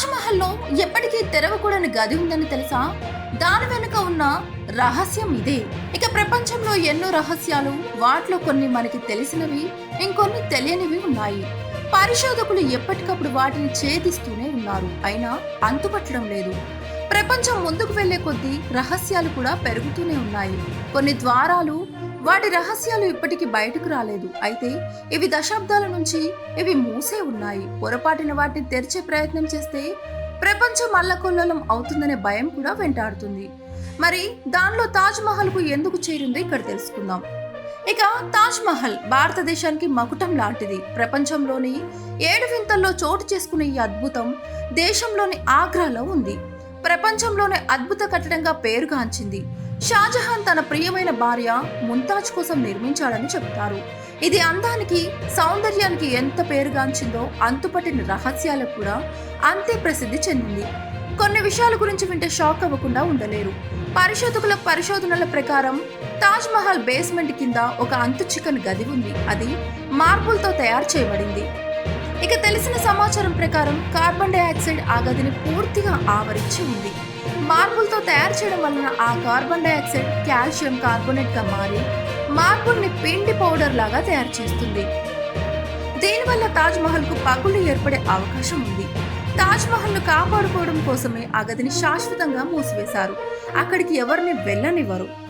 తాజ్మహల్లో ఎప్పటికీ తెరవకూడని గది ఉందని తెలుసా? దాని వెనుక ఉన్న రహస్యం ఇదే. ఇక ప్రపంచంలో ఎన్నో రహస్యాలు వాటిలో కొన్ని మనకి తెలిసినవి ఇంకొన్ని తెలియనివి ఉన్నాయి. పరిశోధకులు ఎప్పటికప్పుడు వాటిని ఛేదిస్తూనే ఉన్నారు. అయినా అంతుపట్టడం లేదు. ప్రపంచం ముందుకు వెళ్ళే కొద్దీ రహస్యాలు కూడా పెరుగుతూనే ఉన్నాయి. కొన్ని ద్వారాలు వాటి రహస్యాలు ఇప్పటికీ బయటకు రాలేదు. అయితే ఇవి దశాబ్దాల నుంచి ఇవి మూసే ఉన్నాయి. పొరపాటిన వాటిని తెరిచే ప్రయత్నం చేస్తే ప్రపంచం అల్లకొల్లోలం అవుతుందనే భయం కూడా వెంటాడుతుంది. మరి దానిలో తాజ్ మహల్కు ఎందుకు చేరిందో ఇక్కడ తెలుసుకుందాం. ఇక తాజ్ మహల్ భారతదేశానికి మకుటం లాంటిది. ప్రపంచంలోని ఏడు వింతల్లో చోటు చేసుకునే ఈ అద్భుతం దేశంలోని ఆగ్రాలో ఉంది. ప్రపంచంలోనే అద్భుత కట్టడంగా పేరుగాంచింది. షాజహాన్ తన ప్రియమైన భార్య ముంతాజ్ కోసం నిర్మించాడని చెప్తారు ఇది అందానికి సౌందర్యానికి ఎంత పేరుగాంచిందో అంతుపట్టిన రహస్యాలకు కూడా అంతే ప్రసిద్ధి చెందింది. కొన్ని విషయాల గురించి వింటే షాక్ అవ్వకుండా ఉండలేరు. పరిశోధకుల పరిశోధనల ప్రకారం తాజ్ మహల్ బేస్మెంట్ కింద ఒక అంతు చికెన్ గది ఉంది. అది మార్బుల్తో తయారు చేయబడింది. ఇక తెలిసిన సమాచారం ప్రకారం కార్బన్ డైఆక్సైడ్ ఆ గదిని పూర్తిగా ఆవరించి ఉంది. మార్బుల్తో తయారు చేయడం వలన ఆ కార్బన్ డైఆక్సైడ్ కాల్షియం కార్బోనేట్గా మారి మార్బుల్ని పిండి పౌడర్ లాగా తయారు చేస్తుంది. దీనివల్ల తాజ్ మహల్కు పగులు ఏర్పడే అవకాశం ఉంది. తాజ్ మహల్ను కాపాడుకోవడం కోసమే ఆ గదిని శాశ్వతంగా మూసివేశారు. అక్కడికి ఎవరిని వెళ్ళనివ్వరు.